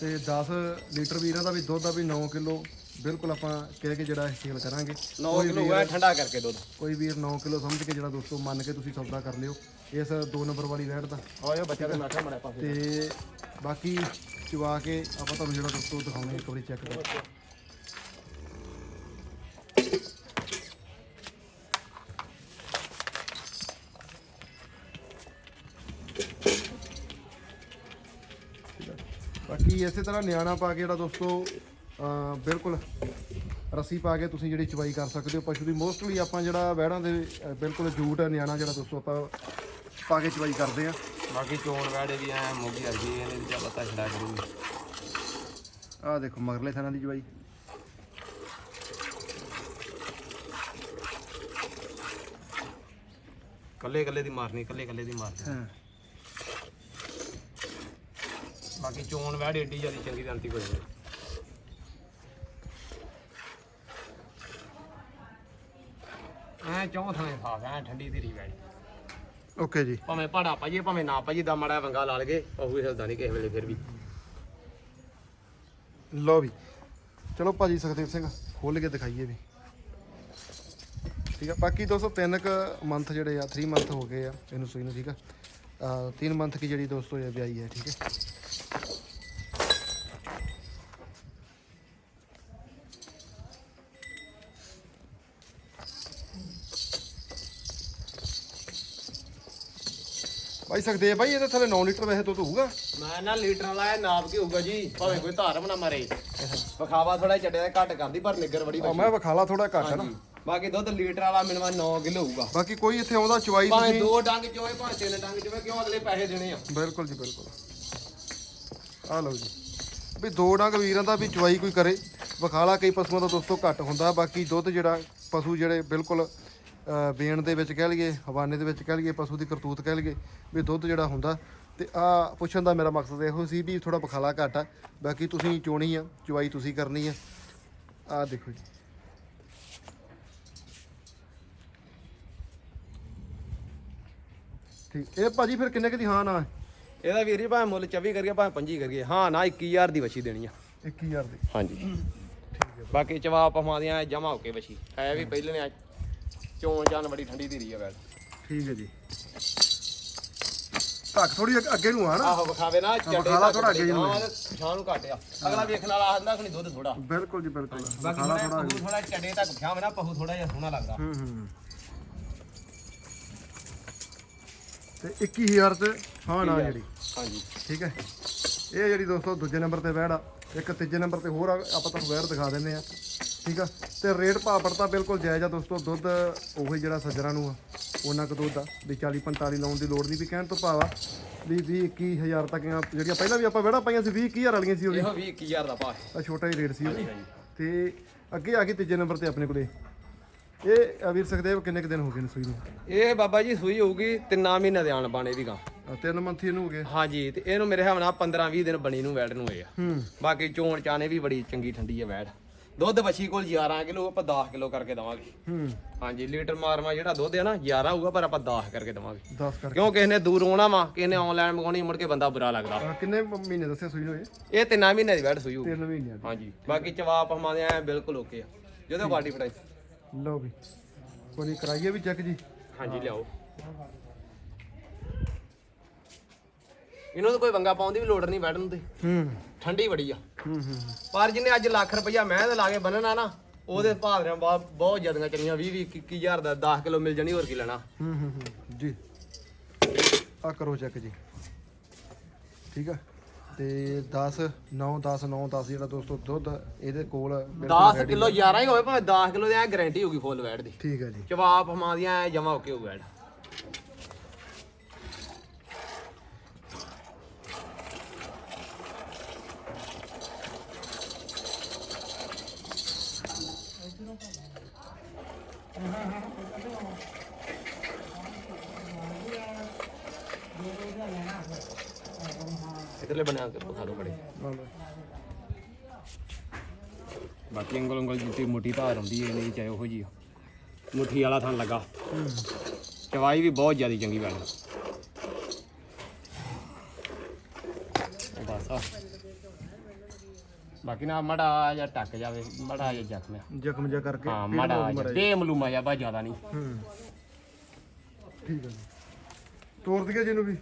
ਤੇ 10 ਲੀਟਰ ਵੀ ਇਹਨਾਂ ਦਾ ਵੀ ਦੁੱਧ ਦਾ ਵੀ 9 ਕਿਲੋ। ਬਿਲਕੁਲ ਆਪਾਂ ਕਹਿ ਕੇ ਜਿਹੜਾ ਸੇਲ ਕਰਾਂਗੇ। 9 ਕਿਲੋ ਹੈ ਠੰਡਾ ਕਰਕੇ ਦੁੱਧ। ਕੋਈ ਵੀਰ 9 ਕਿਲੋ ਸਮਝ ਕੇ ਜਿਹੜਾ ਦੋਸਤੋ ਮੰਨ ਕੇ ਤੁਸੀਂ ਸੌਦਾ ਕਰ ਲਿਓ। ਇਸ 2 ਨੰਬਰ ਵਾਲੀ ਵੈਟ ਦਾ। ਆਇਓ ਬੱਚਾ ਤੇ ਮਾਠਾ ਮੜਾ ਪਾਸੇ ਤੇ ਬਾਕੀ ਚਵਾ ਕੇ ਆਪਾਂ ਤੁਹਾਨੂੰ ਜਿਹੜਾ ਦੋਸਤੋ ਦਿਖਾਉਣੇ ਇੱਕ ਵਾਰੀ ਚੈੱਕ ਕਰੋ। ਬਾਕੀ ਇਸੇ ਤਰ੍ਹਾਂ ਨਿਆਣਾ ਪਾ ਕੇ ਜਿਹੜਾ ਦੋਸਤੋ ਬਿਲਕੁਲ ਰੱਸੀ ਪਾ ਕੇ ਤੁਸੀਂ ਜਿਹੜੀ ਚਵਾਈ ਕਰ ਸਕਦੇ ਹੋ ਪਸ਼ੂ ਦੀ। ਮੋਸਟਲੀ ਆਪਾਂ ਜਿਹੜਾ ਵਹਿੜਾਂ ਦੇ ਬਿਲਕੁਲ ਜੂਟ ਨਿਆਣਾ ਜਿਹੜਾ ਦੋਸਤੋ ਆਪਾਂ ਪਾ ਕੇ ਚਵਾਈ ਕਰਦੇ ਆ ਬਾਕੀ ਚੋਣ ਵੈੜੇ ਵੀ ਐ ਮੋਗੀ ਵਰਗੀ ਇਹਨੇ ਵੀ ਚੱਲ ਪਤਾ ਛੜਾ ਕਰੂਗੀ ਆਹ ਦੇਖੋ ਮਗਰਲੇ ਥਾਨਾਂ ਦੀ ਚਵਾਈ। ਕੱਲੇ ਕੱਲੇ ਦੀ ਮਾਰਨੀ ਕੱਲੇ ਕੱਲੇ ਦੀ ਮਾਰਨੀ। ਹਾਂ। ਬਾਕੀ ਚੋਣ ਵੈੜ ਏਡੀ ਜਿਆਦੀ ਚੰਗੀ ਦੰਤੀ ਕੋਈ ਨਹੀਂ ਐ ਚੌਂ ਥਾਂ ਸਾਫ਼ ਐ ਠੰਡੀ ਧੀਰੀ ਵੈੜ ਓਕੇ ਜੀ। ਭਾਵੇਂ ਪਹਾੜਾ ਪਾਈਏ ਭਾਵੇਂ ਨਾ ਪਾਈਏ ਦਾ ਮੜਾ ਵੰਗਾ ਲਾ ਲਗੇ ਉਹ ਵੀ ਹਿਲਦਾ ਨਹੀਂ ਕਿਸੇ ਵੇਲੇ ਫਿਰ ਵੀ। ਲਓ ਵੀ ਚਲੋ ਭਾਜੀ ਸੁਖਦੇਵ ਸਿੰਘ ਖੋਲ ਕੇ ਦਿਖਾਈਏ ਵੀ। ਠੀਕ ਆ ਬਾਕੀ ਦੋਸਤੋ ਤਿੰਨ ਕ ਮੰਥ ਜਿਹੜੇ ਆ 3 ਮੰਥ ਹੋ ਗਏ ਆ ਇਹਨੂੰ ਸੂਈ ਨੂੰ ਠੀਕ ਆ। ਆ 3 ਮੰਥ ਕੀ ਜਿਹੜੀ ਦੋਸਤੋ ਇਹ ਵਿਆਹੀ ਹੈ ਠੀਕ ਹੈ। ਭਾਈ ਸੁਖਦੇਵ ਭਾਈ ਇਹਦੇ ਥੱਲੇ 9 ਲੀਟਰ ਵੈਸੇ ਦੁੱਧ ਹੋਊਗਾ। ਮੈਂ ਨਾ ਲੀਟਰ ਲਾਇਆ ਨਾਪ ਕੇ ਹੋਊਗਾ ਜੀ ਭਾਵੇਂ ਕੋਈ ਧਾਰਮ ਨਾ ਮਰੇ। ਵਿਖਾਵਾ ਥੋੜਾ ਦਾ ਘੱਟ ਕਰਦੀ ਪਰ ਨਿੱਗਰ ਬੜੀ ਆ ਮੈਂ ਵਿਖਾਲਾ ਥੋੜਾ ਘੱਟ ਹੈ ਨਾ? ਬਾਕੀ ਦੁੱਧ ਲੀਟਰ ਵਾਲਾ ਮਿਨੀਮਮ 9 ਕਿਲੋ ਹੋਊਗਾ। ਬਾਕੀ ਕੋਈ ਇੱਥੇ ਆਉਂਦਾ ਚਵਾਈ ਭਾਵੇਂ ਤੁਸੀਂ ਦੋ ਡੰਗ ਚੋਏ ਭਾਵੇਂ ਤਿੰਨ ਡੰਗ ਚੋਏ ਕਿਉਂ ਅਗਲੇ ਪੈਸੇ ਦੇਣੇ ਆ? ਬਿਲਕੁਲ ਜੀ ਬਿਲਕੁਲ। ਆ ਲਓ ਜੀ। ਵੀ ਦੋ ਡੰਗ ਵੀਰਾਂ ਦਾ ਵੀ ਚਵਾਈ ਕੋਈ ਕਰੇ। ਵਿਖਾਲਾ ਕਈ ਪਸ਼ੂਆਂ ਦਾ ਦੋਸਤੋ ਘੱਟ ਹੁੰਦਾ ਬਾਕੀ ਦੁੱਧ ਜਿਹੜਾ ਪਸ਼ੂ ਜਿਹੜੇ ਬਿਲਕੁਲ ਵੇਣ ਦੇ ਵਿੱਚ ਕਹਿ ਲਈਏ ਹਵਾਨੇ ਦੇ ਵਿੱਚ ਕਹਿ ਲਈਏ ਪਸ਼ੂ ਦੀ ਕਰਤੂਤ ਕਹਿ ਲਈਏ ਵੀ ਦੁੱਧ ਜਿਹੜਾ ਹੁੰਦਾ ਤੇ ਆ ਪੁੱਛਣ ਦਾ ਮੇਰਾ ਮਕਸਦ ਇਹੋ ਸੀ ਵੀ ਥੋੜਾ ਵਿਖਾਲਾ ਘੱਟ ਆ। ਬਾਕੀ ਤੁਸੀਂ ਚੋਣੀ ਆ ਚਵਾਈ ਤੁਸੀਂ ਕਰਨੀ ਆ। ਆ ਦੇਖੋ ਜੀ। ਠੀਕ ਇਹ ਭਾਜੀ ਫਿਰ ਕਿੰਨੇ ਕੁ ਦੀ ਹਾਂ ਨਾ ਇਹਦਾ ਵੀਰ ਜੀ ਭਾਵੇਂ ਮੁੱਲ 24 ਕਰੀਏ ਭਾਵੇਂ 25 ਕਰੀਏ ਹਾਂ ਨਾ 21000 ਦੀ ਵਛੀ ਦੇਣੀ ਆ। 21000 ਦੀ। ਹਾਂਜੀ। ਬਾਕੀ ਚਵਾ ਪਮਾਦੀਆਂ ਜਮਾ ਹੋ ਕੇ ਵਛੀ। ਹੈ ਵੀ ਪਹਿਲੇ ਨੇ ਚੋਣ ਜਾਨ ਬੜੀ ਠੰਡੀ ਧੀਰੀ ਆ ਵੈਲ ਠੀਕ ਹੈ ਜੀ। ਧੱਕ ਥੋੜੀ ਅੱਗੇ ਨੂੰ ਆ ਨਾ ਆਹੋ ਵਿਖਾਵੇ ਨਾ ਚੱਡੇ ਵਿਖਾਲਾ ਥੋੜ੍ਹਾ ਅੱਗੇ ਜਿਹਨੂੰ ਛਾਂ ਨੂੰ ਘਟਿਆ ਅਗਲਾ ਵੇਖਣ ਵਾਲਾ ਆਖਦਾ ਕਿ ਦੁੱਧ ਥੋੜਾ ਬਿਲਕੁਲ ਜੀ ਬਿਲਕੁਲ। ਬਾਕੀ ਵਿਖਾਲਾ ਥੋੜਾ ਥੋੜਾ ਥੋੜਾ ਚੱਡੇ ਤੱਕ ਵਿਖਾਵੇ ਨਾ ਪਹੂ ਥੋੜਾ ਜਿਹਾ ਸੋਹਣਾ ਲੱਗਦਾ। ਹੂੰ ਹੂੰ ਤੇ 21000 ਤੇ ਹਾਂ ਨਾ ਜਿਹੜੀ। ਹਾਂਜੀ। ਠੀਕ ਹੈ। ਇਹ ਜਿਹੜੀ ਦੋਸਤੋ ਦੂਜੇ ਨੰਬਰ ਤੇ ਵੈੜ ਆ। ਇੱਕ ਤੀਜੇ ਨੰਬਰ ਤੇ ਹੋਰ ਆ, ਆਪਾਂ ਤੁਹਾਨੂੰ ਵੈੜ ਦਿਖਾ ਦਿੰਨੇ ਆ ਠੀਕ ਆ? ਤੇ ਰੇਟ ਭਾਅ ਪੜਤਾ ਬਿਲਕੁਲ ਜਾਇਜ਼ ਆ ਦੋਸਤੋ ਦੁੱਧ ਉਹੀ ਜਿਹੜਾ ਸੱਜਰਾਂ ਨੂੰ ਆ ਉਹਨਾਂ ਕੁ ਦੁੱਧ ਆ। ਵੀ 40 45 ਲਾਉਣ ਦੀ ਲੋੜ ਨਹੀਂ ਵੀ ਕਹਿਣ ਤੋਂ ਭਾਵਾ ਵੀ 20 21000 ਤੱਕ ਜਿਹੜੀਆਂ ਪਹਿਲਾਂ ਵੀ ਆਪਾਂ ਵਿਹੜਾ ਪਾਈਆਂ ਸੀ 20 21000 ਵਾਲੀਆਂ ਸੀ ਉਹ ਵੀ ਇਹੋ 20 21000 ਦਾ ਭਾਅ ਹੈ। ਆ ਛੋਟਾ ਹੀ ਰੇਟ ਸੀ ਉਹ। ਤੇ ਅੱਗੇ ਆ ਗਈ ਤੀਜੇ ਨੰਬਰ ਤੇ ਆਪਣੇ ਕੋਲੇ। ਇਹ ਆ ਵੀਰ ਸੁਖਦੇਵ ਕਿੰਨੇ ਕੁ ਦਿਨ ਹੋ ਗਏ ਨੇ ਸੂਈ ਨੂੰ? ਇਹ ਬਾਬਾ ਜੀ ਸੂਈ ਹੋਊਗੀ ਤਿੰਨਾਂ ਮਹੀਨੇ ਦੇ ਆਣ ਬਾਣੇ ਦੀ ਗਾਂ। ਤਿੰਨ ਮੰਥ ਇਹਨੂੰ ਹੋ ਗਏ। ਹਾਂਜੀ ਤੇ ਇਹਨੂੰ ਮੇਰੇ ਹਿਸਾਬ ਨਾਲ 15 20 ਦਿਨ ਬਣੀ ਨੂੰ ਵੈੜ ਨੂੰ ਹੋਏ ਆ। ਹੂੰ। ਬਾਕੀ ਚੋਣ ਚਾਣੇ ਵੀ ਬੜੀ ਚੰਗੀ ਠੰਡੀ ਹੈ ਵੈੜ ਦੁੱਧ ਬੱਛੀ ਕੋਲ 11 ਕਿਲੋ ਆਪਾਂ 10 ਕਿਲੋ ਕਰਕੇ ਦਵਾਂਗੇ। ਹੂੰ। ਹਾਂਜੀ ਲੀਟਰ ਮਾਰਮਾ ਜਿਹੜਾ ਦੁੱਧ ਹੈ ਨਾ 11 ਹੋਊਗਾ ਪਰ ਆਪਾਂ 10 ਕਰਕੇ ਦਵਾਂਗੇ। 10 ਕਰਕੇ। ਕਿਉਂ ਕਿਸੇ ਨੇ ਦੂਰ ਆਉਣਾ ਵਾ ਕਿਸੇ ਨੇ ਆਨਲਾਈਨ ਮੰਗਾਉਣੀ ਮੁੜ ਕੇ ਬੰਦਾ ਬੁਰਾ ਲੱਗਦਾ। ਕਿੰਨੇ ਮਹੀਨੇ ਦੱਸਿਆ ਸੂਈ ਨੂੰ ਇਹ? ਤਿੰਨਾਂ ਮਹੀਨੇ ਦੀ ਵੈੜ ਸੂਈ ਹੋਊਗੀ। ਤਿੰਨ ਮਹੀਨਿਆਂ ਦੀ। ਹਾਂਜੀ ਬਾਕੀ ਜਵਾਬ ਹਮਾਦੇ ਆ ਬਿਲਕੁਲ ਓਕੇ ਆ। ਜਦੋਂ ਬਾਡੀ ਫੜਾਈ ਲਓ ਵੀ ਕੋਈ ਕਰਾਈਏ ਵੀ ਚੈੱਕ ਜੀ। ਹਾਂਜੀ ਲਿਆਓ। ਇਹਨੂੰ ਤਾਂ ਕੋਈ ਵੰਗਾ ਪਾਉਣ ਦੀ ਵੀ ਲੋੜ ਨਹੀਂ ਨੂੰ ਤੇ ਹੂੰ। ਠੰਡੀ ਬੜੀ ਆ। ਹੂੰ ਹੂੰ ਪਰ ਜਿਹਨੇ ਅੱਜ ਲੱਖ ਰੁਪਈਆ ਮੈਂ ਤੇ ਲਾ ਕੇ ਬੰਨਣਾ ਨਾ ਉਹਦੇ ਦੇ ਬਾਅਦ ਬਹੁਤ ਜ਼ਿਆਦੀਆਂ ਚੰਗੀਆਂ 20 20 21 ਹਜ਼ਾਰ ਦਾ 10 ਕਿਲੋ ਮਿਲ ਜਾਣੀ ਹੋਰ ਕੀ ਲੈਣਾ। ਹੂੰ ਹੂੰ ਹੂੰ। ਜੀ। ਆ ਕਰੋ ਚੈੱਕ ਜੀ। ਠੀਕ ਆ? ਤੇ 10 9 10 9 10 ਜਿਹੜਾ ਦੋਸਤੋ ਦੁੱਧ ਇਹਦੇ ਕੋਲ ਬਿਲਕੁਲ 10 ready ਕਿਲੋ 11 ਹੀ ਹੋਵੇ ਭਾਵੇਂ 10 ਕਿਲੋ ਦੀ ਐ ਗਾਰੰਟੀ ਹੋਊਗੀ ਫੁੱਲ ਵੈਟ ਦੀ। ਠੀਕ ਹੈ ਜੀ। ਜਵਾਬ ਹਮਾਦੀਆਂ ਐ ਜਮਾ ਓਕੇ ਹੋ ਵੈਟ ਇਧਰਲੇ ਬਣਾ ਕੇ ਬਖਾ ਲਓ ਲਓ। ਬਾਕੀ ਉਂਗਲ ਉਂਗਲ ਜਿੱਤੀ ਮੋਟੀ ਧਾਰ ਆਉਂਦੀ ਹੈ ਨਹੀਂ ਚਾਹੇ ਉਹੋ ਜੀ ਮੁੱਠੀ ਵਾਲਾ ਥਣ ਲੱਗਾ। ਚਵਾਈ ਵੀ ਬਹੁਤ ਜ਼ਿਆਦਾ ਚੰਗੀ ਗੱਲ ਬਸ ਆ। ਬਾਕੀ ਨਾ ਮੜਾ ਜਾਂ ਟੱਕ ਜਾਵੇ ਮੜਾ ਜਾਂ ਜ਼ਖਮ ਆ। ਜ਼ਖਮ ਜਿਹਾ ਕਰਕੇ ਹਾਂ ਮੜਾ ਜਾਂ ਮਾੜਾ ਤੇ ਮਲੂਮਾ ਜਾਂ ਬਾ ਜ਼ਿਆਦਾ ਨਹੀਂ। ਹੂੰ। ਠੀਕ ਹੈ ਜੀ। ਤੋਰ ਦਈਏ ਜਿਹਨੂੰ ਵੀ।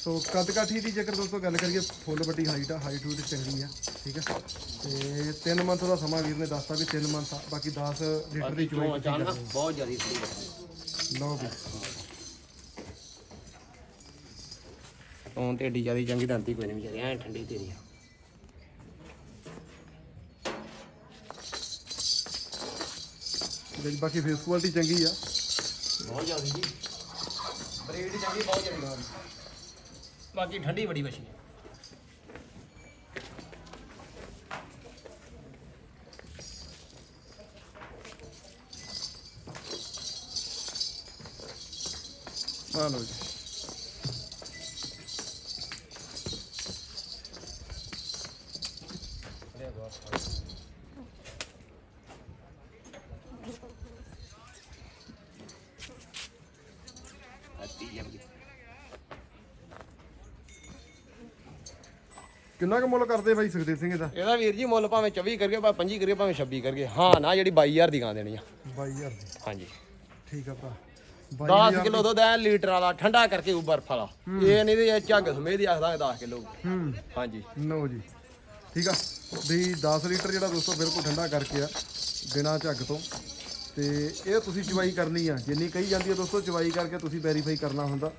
ਸੋ ਕੱਦ ਕਾਠੀ ਦੀ ਜੇਕਰ ਦੋਸਤੋ ਗੱਲ ਕਰੀਏ ਫੁੱਲ ਵੱਡੀ ਹਾਈਟ ਆ ਹਾਈਟ ਹੂਟ ਚੰਗੀ ਆ ਠੀਕ ਆ। ਤੇ 3 ਮੰਥ ਦਾ ਸਮਾਂ ਵੀਰ ਨੇ ਦੱਸਤਾ ਵੀ 3 ਮੰਥ ਆ ਬਾਕੀ 10 ਲੀਟਰ ਦੀ ਚੋਈ ਅਚਾਨਕ ਬਹੁਤ ਜ਼ਿਆਦਾ ਸੀ ਵੀ। ਤੋਂ ਤੇ ਏਡੀ ਜ਼ਿਆਦਾ ਚੰਗੀ ਦੰਤੀ ਕੋਈ ਨਹੀਂ ਵਿਚਾਰੀ ਐ ਠੰਡੀ ਤੇਰੀ ਆ। ਤੇ ਬਾਕੀ ਫੇਸ ਕੁਆਲਿਟੀ ਚੰਗੀ ਆ। ਬਹੁਤ ਜ਼ਿਆਦਾ ਜੀ। ਬਰੀਡ ਚੰਗੀ ਬਹੁਤ ਜ਼ਿਆਦਾ ਬਾਕੀ ਠੰਡੀ ਬੜੀ ਮੱਛੀ ਹੈ। ਕਿੰਨਾ ਕੁ ਮੁੱਲ ਕਰਦੇ ਬਾਈ ਸੁਖਦੇਵ ਸਿੰਘ ਇਹਦਾ? ਇਹਦਾ ਵੀਰ ਜੀ ਮੁੱਲ ਭਾਵੇਂ 24 ਕਰੀਏ ਭਾਵੇਂ 25 ਕਰੀਏ ਭਾਵੇਂ 26 ਕਰੀਏ। ਹਾਂ ਨਾ ਜਿਹੜੀ 22000 ਦੀ ਗਾਂ ਦੇਣੀ ਆ। 22000 ਦੀ? ਹਾਂਜੀ। ਠੀਕ ਆ ਭਰਾ। 10 ਕਿਲੋ ਦੁੱਧ ਐ ਲੀਟਰ ਵਾਲਾ ਠੰਡਾ ਕਰਕੇ ਉਹ ਬਰਫ ਵਾਲਾ। ਇਹ ਨਹੀਂ ਤੇ ਇਹ ਝੱਗ ਸਮੇਂ ਦੀ ਆਖਦਾ 10 ਕਿਲੋ। ਹੂੰ। ਹਾਂਜੀ। ਲਓ ਜੀ। ਠੀਕ ਆ। ਵੀ 10 ਲੀਟਰ ਜਿਹੜਾ ਦੋਸਤੋ ਬਿਲਕੁਲ ਠੰਡਾ ਕਰਕੇ ਆ ਬਿਨਾ ਝੱਗ ਤੋਂ। ਤੇ ਇਹ ਤੁਸੀਂ ਚਵਾਈ ਕਰਨੀ ਆ। ਜਿੰਨੀ ਕਹੀ ਜਾਂਦੀ ਆ ਦੋਸਤੋ ਚਵਾਈ ਕਰਕੇ ਤੁਸੀਂ ਵੈਰੀਫਾਈ ਕਰਨਾ ਹੁੰਦਾ।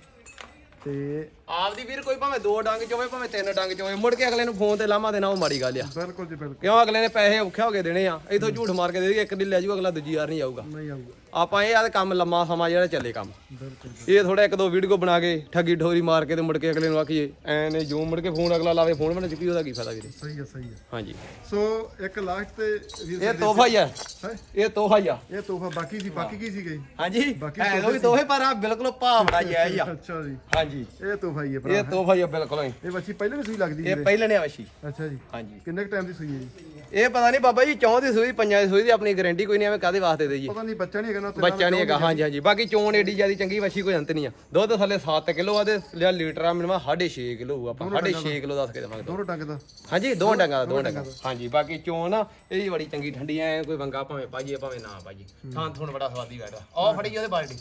ਤੇ ਆਪਦੀ ਵੀਰ ਕੋਈ ਭਾਵੇਂ ਦੋ ਡੰਗ ਚ ਹੋਵੇ ਭਾਵੇਂ ਤਿੰਨ ਡੰਗ ਚ ਹੋਵੇ ਮੁੜ ਕੇ ਅਗਲੇ ਨੂੰ ਫੋਨ ਤੇ ਲਾਮਾ ਦੇਣਾ ਉਹ ਮਾੜੀ ਗੱਲ ਆ। ਬਿਲਕੁਲ ਜੀ ਬਿਲਕੁਲ। ਕਿਉਂ ਅਗਲੇ ਨੇ ਪੈਸੇ ਔਖੇ ਹੋ ਕੇ ਦੇਣੇ ਆ ਇਥੋਂ ਝੂਠ ਮਾਰ ਕੇ ਦੇ ਦੇਈਏ ਇੱਕ ਦਿਨ ਲੈ ਜਾਊ ਅਗਲਾ ਦੂਜੀ ਵਾਰ ਨਹੀਂ ਆਊਗਾ। ਨਹੀਂ ਆਊਗਾ। ਆਪਾਂ ਇਹ ਆ ਤੇ ਕੰਮ ਲੰਮਾ ਸਮਾਂ ਜਿਹੜਾ ਚੱਲੇ ਕੰਮ। ਬਿਲਕੁਲ ਇਹ ਥੋੜਾ ਇੱਕ ਦੋ ਵੀਡੀਓ ਬਣਾ ਕੇ ਠੱਗੀ ਠੋਰੀ ਮਾਰ ਕੇ ਤੇ ਮੁੜ ਕੇ ਅਗਲੇ ਨੂੰ ਆਖੀਏ ਐ ਨੇ ਜੋ ਮੁੜ ਕੇ ਫੋਨ ਅਗਲਾ ਲਾਵੇ ਫੋਨ ਬਣਾ ਚੁੱਕੀ ਉਹਦਾ ਕੀ ਫਾਇਦਾ ਵੀਰੇ? ਸਹੀ ਆ ਸਹੀ ਆ। ਹਾਂਜੀ। ਸੋ ਇੱਕ ਲਾਸਟ ਤੇ ਵੀਰ ਇਹ ਤੋਹਫਾ ਹੀ ਆ। ਹੈ? ਇਹ ਤੋਹਫਾ ਹੀ ਆ। ਇਹ ਤੋਹਫਾ ਬਾਕੀ ਸੀ ਬਾਕੀ ਕੀ ਸੀ ਗਈ? ਹਾਂਜੀ। ਬਾਕੀ ਹੈ ਵੀ ਤੋਹਫੇ ਪਰ ਆ ਬਿਲਕੁਲ ਭਾਵੜਾ ਜਾਇਜ਼ ਆ। ਅੱਛਾ ਜੀ। ਹਾਂਜੀ। ਇਹ ਤੋਹਫਾ ਹੀ ਹੈ ਭਰਾ ਇਹ ਤੋਹਫਾ ਹੀ ਆ ਬਿਲਕੁਲ ਹੀ। ਇਹ ਬੱਚੀ ਪਹਿਲੇ ਵੀ ਸੂਈ ਲੱਗਦੀ ਇਹ ਜੀ ਪਹਿਲੇ ਨੇ ਵਸ਼ੀ ਅੱਛਾ ਜੀ। ਹਾਂਜੀ। ਕਿੰਨੇ ਕ ਟਾਈਮ ਦੀ ਸੂਈ ਹੈ ਜੀ? ਇਹ ਪਤਾ ਨਹੀਂ ਬਾਬਾ ਜੀ ਚੌਂ ਦੀ ਸੂਈ ਪੰਜਾਂ ਦੀ ਸੂਈ ਦੀ ਆਪਣੀ ਗਾਰੰਟੀ ਕੋਈ ਨਹੀਂ ਐਵੇਂ ਕਾਦੇ ਵਾਸਤੇ ਦੇਈਏ ਪਤਾ ਨਹੀਂ ਬੱਚਾ ਨਹੀਂ ਹੈਗਾ ਨਾ ਬੱਚਾ ਨਹੀਂ ਹੈਗਾ ਹਾਂਜੀ ਹਾਂਜੀ। ਬਾਕੀ ਚੋਣ ਏਡੀ ਜਿਆਦੀ ਚੰਗੀ ਵਸ਼ੀ ਕੋਈ ਅੰਤ ਨਹੀਂ ਆ। ਦੁੱਧ ਥੱਲੇ 7 ਕਿਲੋ ਆ ਤੇ ਲਿਆ ਲੀਟਰ ਆ ਮਿਲਵਾ 6.5 ਕਿਲੋ ਹੋਊ ਆਪਾਂ। 6.5 ਕਿਲੋ ਦੱਸ ਕੇ ਦੇਵਾਂਗੇ ਦੋਨੋਂ ਟੰਗ ਦਾ। ਹਾਂਜੀ ਦੋ ਡੰਗਾ ਦਾ ਦੋ। ਡੰਗਾ ਹਾਂਜੀ ਬਾਕੀ ਚੋਣ ਆ ਇਹ ਬੜੀ ਚੰਗੀ ਠੰਡੀ ਐ ਕੋਈ ਵੰਗਾ ਭਾਵੇਂ ਪਾਈਏ ਭਾਵੇਂ ਨਾ ਪਾਈਏ। ਥਾਂ ਥੁਣ ਬੜਾ ਸਵਾਦੀ ਬੈਠਦਾ ਆਹ ਫੜੀ ਉਹਦੇ ਬਾਲਟੀ।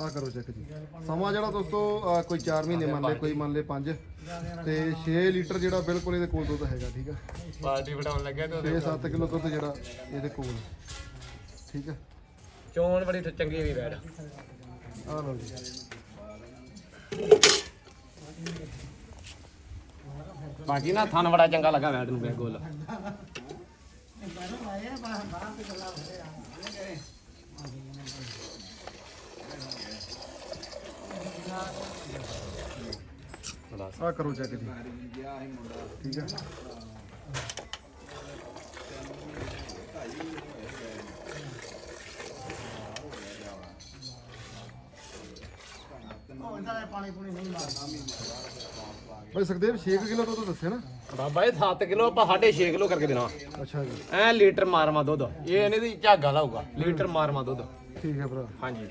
ਆ ਕਰੋ ਚੈੱਕ ਜੀ। ਸਮਾਂ ਜਿਹੜਾ ਦੋਸਤੋ ਅਹ ਕੋਈ 4 ਮਹੀਨੇ ਮੰਨ ਲੈ ਕੋਈ ਮੰਨ ਲੈ 5 ਤੇ 6 ਲੀਟਰ ਜਿਹੜਾ ਬਿਲਕੁਲ ਇਹਦੇ ਕੋਲ ਦੁੱਧ ਹੈਗਾ ਠੀਕ ਆ? ਬਾਲਟੀ ਵਟਾਉਣ ਲੱਗਿਆ ਤੇ 6-7 ਕਿਲੋ। ਦੁੱਧ ਜਿਹੜਾ ਇਹਦੇ ਕੋਲ। ਠੀਕ ਆ? ਚੋਣ ਬੜੀ ਚੰਗੀ ਵੀ ਬੈਠ। ਆ ਲਓ ਜੀ। ਬਾਕੀ ਨਾ ਥਣ ਬੜਾ ਚੰਗਾ ਲੱਗਾ ਬੈਠ ਨੂੰ ਬੈਗੋਲ ਆ ਕਰੋ ਚੈੱਕ ਜੀ। ਠੀਕ ਆ ਬਈ ਸੁਖਦੇਵ 6 ਕਿਲੋ ਤੋਂ ਦੱਸਿਆ ਨਾ? ਬਾਬਾ ਇਹ 7 ਕਿਲੋ ਆਪਾਂ 6.5 ਕਿਲੋ ਕਰਕੇ ਦੇਣਾ। ਅੱਛਾ ਜੀ। ਐ ਲੀਟਰ ਮਾਰਮਾ ਦੁੱਧ। ਇਹ ਇਹਨੇ ਦੀ ਝਾਗਾ ਲਾਊਗਾ। ਲੀਟਰ ਮਾਰਮਾ ਦੁੱਧ। ਠੀਕ ਹੈ ਭਰਾ। ਹਾਂਜੀ।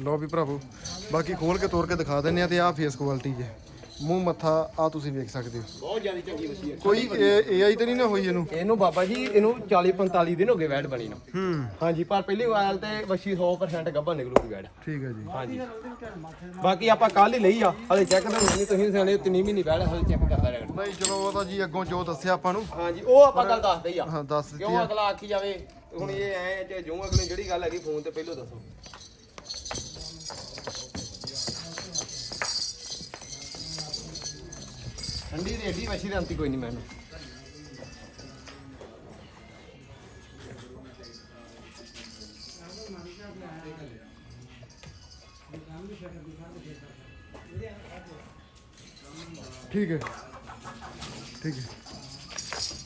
ਲਓ ਵੀ ਭਰਾਵੋ ਬਾਕੀ ਖੋਲ ਕੇ ਤੋੜ ਕੇ ਦਿਖਾ ਦਿੰਨੇ ਆ ਤੇ ਆਹ ਫੇਸ ਕੁਆਲਿਟੀ ਜੇ। ਮੂੰਹ ਮੱਥਾ ਆ ਤੁਸੀਂ ਵੇਖ ਸਕਦੇ ਹੋ। ਬਹੁਤ ਜ਼ਿਆਦਾ ਚੰਗੀ ਵਸੀ ਹੈ। ਕੋਈ ਏਆਈ ਤੇ ਨਹੀਂ ਨਾ ਹੋਈ ਇਹਨੂੰ? ਇਹਨੂੰ ਬਾਬਾ ਜੀ ਇਹਨੂੰ 40 45 ਦਿਨ ਹੋ ਗਏ ਵੈਟ ਬਣੀ ਨੂੰ। ਹੂੰ। ਹਾਂਜੀ ਪਰ ਪਹਿਲੀ ਵਾਰ ਤੇ ਵਸੀ 100% ਗੱਭਾ ਨਿਕਲੂਗੀ ਵੈਟ। ਠੀਕ ਹੈ ਜੀ। ਹਾਂਜੀ। ਬਾਕੀ ਆਪਾਂ ਕੱਲ ਹੀ ਲਈ ਆ ਹਲੇ ਚੈੱਕ ਤਾਂ ਨਹੀਂ ਤੁਸੀਂ ਸਿਆਣੇ ਤਿੰਨ ਮਹੀਨੇ ਵੈਟ ਹਲੇ ਚੈੱਕ ਕਰਦਾ ਰਹਿਣਾ ਨਹੀਂ ਚਲੋ ਉਹ ਤਾਂ ਜੀ ਅੱਗੋਂ ਜੋ ਦੱਸਿਆ ਆਪਾਂ ਨੂੰ। ਹਾਂਜੀ ਉਹ ਆਪਾਂ ਗੱਲ ਦੱਸਦੇ ਹੀ ਆ ਹਾਂ ਦੱਸ ਦਿੱਤੀ ਕਿਉਂ ਅਗਲਾ ਆਖੀ ਜਾਵੇ ਹੁਣ ਇਹ ਐ ਜੇ ਜੋ ਅਗਲੇ ਜਿਹੜੀ ਗੱਲ ਹੈਗੀ ਫੋਨ ਤੇ ਪਹਿਲਾਂ ਦੱਸੋ। ਠੰਡੀ ਦੀ ਏਡੀ ਵਸ਼ੀ ਦੇ ਅੰਤੀ ਕੋਈ ਨਹੀਂ ਮੈਨੂੰ। ਠੀਕ ਹੈ। ਠੀਕ ਹੈ।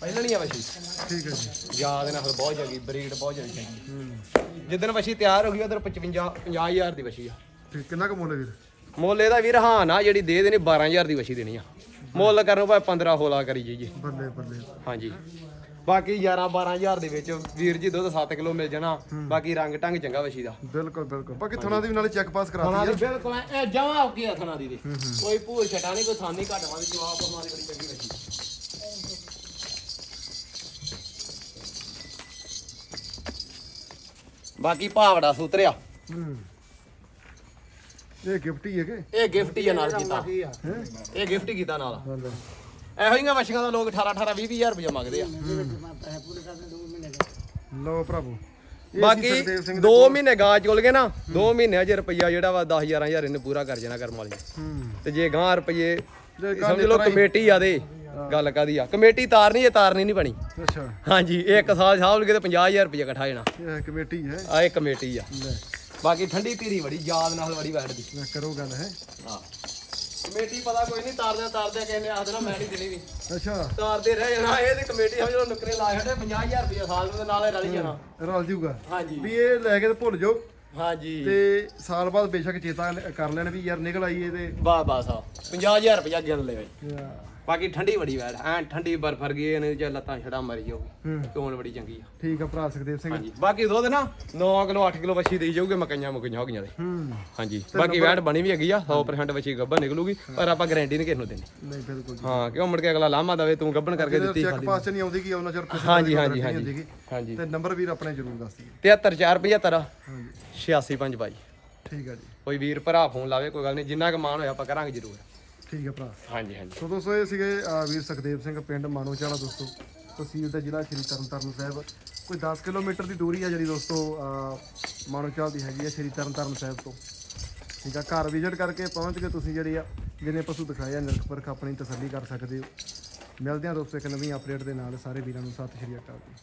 ਪਹਿਲਾਂ ਨਹੀਂ ਆ ਵਸ਼ੀ? ਠੀਕ ਹੈ ਜੀ। ਯਾਦ ਨਾਲ ਬਹੁਤ ਜਗੀ ਬਰੀਡ ਬਹੁਤ ਜਗੀ ਚੰਗੀ। ਹੂੰ। ਜਿੱਦਣ ਵਸ਼ੀ ਤਿਆਰ ਹੋ ਗਈ ਉਧਰ 55 50000 ਦੀ ਵਸ਼ੀ ਆ। ਠੀਕ ਕਿੰਨਾ ਕੁ ਮੁੱਲ ਵੀਰ? ਮੁੱਲ ਇਹਦਾ ਵੀਰ ਹਾਂ ਨਾ ਜਿਹੜੀ ਦੇ ਦੇਣੀ 12000 ਦੀ ਵਸ਼ੀ ਦੇਣੀ ਆ। ਮੁੱਲ ਕਰਨੋਂ ਭਾਵੇਂ 15 ਹੋਲਾ ਕਰੀ ਜਾਈਏ। ਬੱਲੇ ਬੱਲੇ। ਹਾਂਜੀ। ਬਾਕੀ 11 12000 ਦੇ ਵਿੱਚ ਵੀਰ ਜੀ ਦੁੱਧ 7 ਕਿਲੋ ਮਿਲ ਜਾਣਾ। ਬਾਕੀ ਰੰਗ ਟੰਗ ਚੰਗਾ ਵਸ਼ੀ ਦਾ। ਬਿਲਕੁਲ ਬਿਲਕੁਲ। ਬਾਕੀ ਥਣਾ ਦੀ ਵੀ ਨਾਲੇ ਚੈੱਕ ਪਾਸ ਕਰਾ ਥਣਾ ਦਿੱਤੀ ਦੀ ਬਿਲਕੁਲ ਐ ਜਮਾ ਹੋ ਗਿਆ ਥਣਾ ਦੀ ਦੀ ਕੋਈ ਭੂਲ ਛਟਾ ਨਹੀਂ ਕੋਈ ਥਾਨੀ ਘਟਵਾ ਦੀ ਜਵਾਬ ਦੀ ਬੜੀ ਚੰਗੀ ਵਸ਼ੀ। ਬਾਕੀ ਭਾਵੜਾ ਸੂਤਰਿਆ। ਹੂੰ। ਇਹ ਗਿਫਟ ਹੀ ਹੈ ਕਿ ਇਹ ਗਿਫਟ ਹੀ ਆ ਨਾਲ ਕੀਤਾ। ਇਹ ਗਿਫਟ ਹੀ ਕੀਤਾ ਨਾਲ। ਇਹੋ ਜਿਹੀਆਂ ਵਸ਼ੀਆਂ ਦਾ ਲੋਕ 18 18 20 20000 ਰੁਪਏ ਮੰਗਦੇ ਆ। ਲਓ ਭਰਾਵੋ ਬਾਕੀ ਸੁਖਦੇਵ ਸਿੰਘ 2 ਮਹੀਨੇ ਗਾਂ ਚੁੱਲ ਗਏ ਨਾ 2 ਮਹੀਨਿਆਂ 'ਚ ਰੁਪਈਆ ਜਿਹੜਾ ਵਾ 10 11000 ਇਹਨੇ ਪੂਰਾ ਕਰ ਜਾਣਾ ਕਰਮ ਵਾਲੀ। ਤੇ ਜੇ ਗਾਂ ਰੁਪਈਏ ਸਮਝ ਲਓ ਕਮੇਟੀ ਆ ਦੇ ਗੱਲ ਕਾਦੀ ਆ। ਕਮੇਟੀ ਤਾਰਨੀ ਇਹ ਤਾਰਨੀ ਨਹੀਂ ਬਣੀ। ਅੱਛਾ। ਹਾਂਜੀ ਇਹ ਇੱਕ ਸਾਲ ਸਾਂਭ ਲਗੇ ਤੇ 50000 ਰੁਪਈਆ ਇਕੱਠਾ ਜਾਣਾ। ਇਹ ਕਮੇਟੀ ਹੈ। ਆ ਇਹ ਕਮੇਟੀ ਆ। ਬਾਕੀ ਠੰਡੀ ਧੀਰੀ ਬੜੀ ਯਾਦ ਨਾਲ ਬੜੀ ਬੈਠਦੀ। ਲੈ ਕਰੋ ਗੱਲ ਹੈ। ਹਾਂ। ਕਮੇਟੀ ਪਤਾ ਕੋਈ ਨਹੀਂ ਤਾਰਦਿਆਂ ਤਾਰਦਿਆਂ ਕਿਸੇ ਨੇ ਆਖ ਦੇਣਾ ਮੈਂ ਨਹੀਂ ਦੇਣੀ ਵੀ। ਅੱਛਾ। ਤਾਰਦੇ ਰਹਿ ਜਾਣਾ ਇਹ ਤੇ ਕਮੇਟੀ ਸਮਝ ਲਓ ਨੁਕਰੇ ਲਾ ਛੱਡੇ 50000 ਰੁਪਈਆ ਸਾਲ ਨੂੰ ਤੇ ਨਾਲੇ ਰਲ ਜਾਣਾ ਰਲ ਜੂਗਾ। ਹਾਂਜੀ। ਵੀ ਇਹ ਲੈ ਕੇ ਤੇ ਭੁੱਲ ਜਾਓ। ਹਾਂਜੀ। ਤੇ ਸਾਲ ਬਾਅਦ ਬੇਸ਼ੱਕ ਚੇਤਾ ਕਰ ਲੈਣ ਵੀ ਯਾਰ ਨਿਕਲ ਆਈ ਇਹ ਤੇ ਬਾ ਬਸ ਆ 50000 ਰੁਪਇਆ ਗਿਣ ਲੈ ਬਈ ਬਾਕੀ ਠੰਡੀ ਬੜੀ ਵੈੜ ਐ ਠੰਡੀ ਬਰਫ ਵਰਗੀ ਇਹਨੇ ਜੇ ਲੱਤਾਂ ਛੜਾ ਮਰੀ ਜਾਊਗੀ ਹੂੰ। ਚੋਣ ਬੜੀ ਚੰਗੀ ਆ। ਠੀਕ ਆ ਭਰਾ ਸੁਖਦੇਵ ਸਿੰਘ। ਹਾਂਜੀ ਬਾਕੀ ਦੁੱਧ ਨਾ 9 ਕਿਲੋ 8 ਕਿਲੋ ਵੱਛੀ ਦੇਈ ਜਾਊਗੇ ਮਕਈਆਂ ਮੁਕਈਆਂ ਹੋ ਗਈਆਂ ਦੇ ਹੂੰ। ਹਾਂਜੀ ਬਾਕੀ ਵੈੜ ਬਣੀ ਵੀ ਹੈਗੀ ਆ 100% ਵੱਛੀ ਗੱਭਣ ਨਿਕਲੂਗੀ ਪਰ ਆਪਾਂ ਗਾਰੰਟੀ ਨਹੀਂ ਕਿਸੇ ਨੂੰ ਦੇਣੀ। ਨਹੀਂ ਬਿਲਕੁਲ ਜੀ। ਹਾਂ ਕਿਉਂ ਮੁੜ ਕੇ ਅਗਲਾ ਲਾਮਾ ਦਵੇ ਤੂੰ ਗੱਭਣ ਕਰਕੇ ਦਿੱਤੀ ਚੈੱਕ ਪਾਸ ਚ ਨਹੀਂ ਆਉਂਦੀ ਕਿ ਉਹਨਾਂ ਚਿਰ ਕਿਸੇ ਹਾਂਜੀ, ਤਰ੍ਹਾਂ ਹਾਂਜੀ, ਹਾਂਜੀ। ਹੁੰਦੀ ਗੀ। ਹਾਂਜੀ। ਤੇ ਨੰਬਰ ਵੀਰ ਆਪਣੇ ਜ਼ਰੂਰ ਦੱਸ ਦਿਓ। 73475 ਹਾਂਜੀ। 86522 ਠੀਕ ਆ ਜੀ। ਕੋਈ ਵੀਰ ਭਰਾ ਫੋਨ ਲਾਵੇ ਕੋਈ ਗੱਲ ਨਹੀਂ ਜਿੰਨਾ ਕੁ ਮਾਣ ਹੋਇਆ ਆਪਾਂ ਕਰਾਂਗੇ ਜ਼ਰੂਰ। ਠੀਕ ਆ ਭਰਾ। ਹਾਂਜੀ ਹਾਂਜੀ। ਸੋ ਦੋਸਤੋ ਇਹ ਸੀਗੇ ਅਹ, ਵੀਰ ਸੁਖਦੇਵ ਸਿੰਘ ਪਿੰਡ ਮਾਨੋਚਾਲਾ ਦੋਸਤੋ। ਤਹਿਸੀਲ ਤੇ ਜ਼ਿਲ੍ਹਾ ਸ਼੍ਰੀ ਤਰਨਤਾਰਨ ਸਾਹਿਬ। ਕੋਈ 10 ਕਿਲੋਮੀਟਰ ਦੀ ਦੂਰੀ ਆ ਜਿਹੜੀ ਦੋਸਤੋ ਅਹ, ਮਾਨੋਚਾਲ ਦੀ ਹੈਗੀ ਆ ਸ਼੍ਰੀ ਤਰਨਤਾਰਨ ਸਾਹਿਬ ਤੋਂ। ਠੀਕ ਆ ਘਰ ਵਿਜ਼ਿਟ ਕਰਕੇ ਪਹੁੰਚ ਕੇ ਤੁਸੀਂ ਜਿਹੜੀ ਆ ਜਿਹਨੇ ਪਸ਼ੂ ਦਿਖਾਏ ਆ ਨਿਰਖ ਪਰਖ ਆਪਣੀ ਤਸੱਲੀ ਕਰ ਸਕਦੇ ਹੋ। ਮਿਲਦੇ ਆ ਦੋਸਤੋ ਇੱਕ ਨਵੀਂ ਅਪਡੇਟ ਦੇ ਨਾਲ। ਸਾਰੇ ਵੀਰਾਂ ਨੂੰ ਸਤਿ ਸ਼੍ਰੀ ਅਕਾਲ ਜੀ।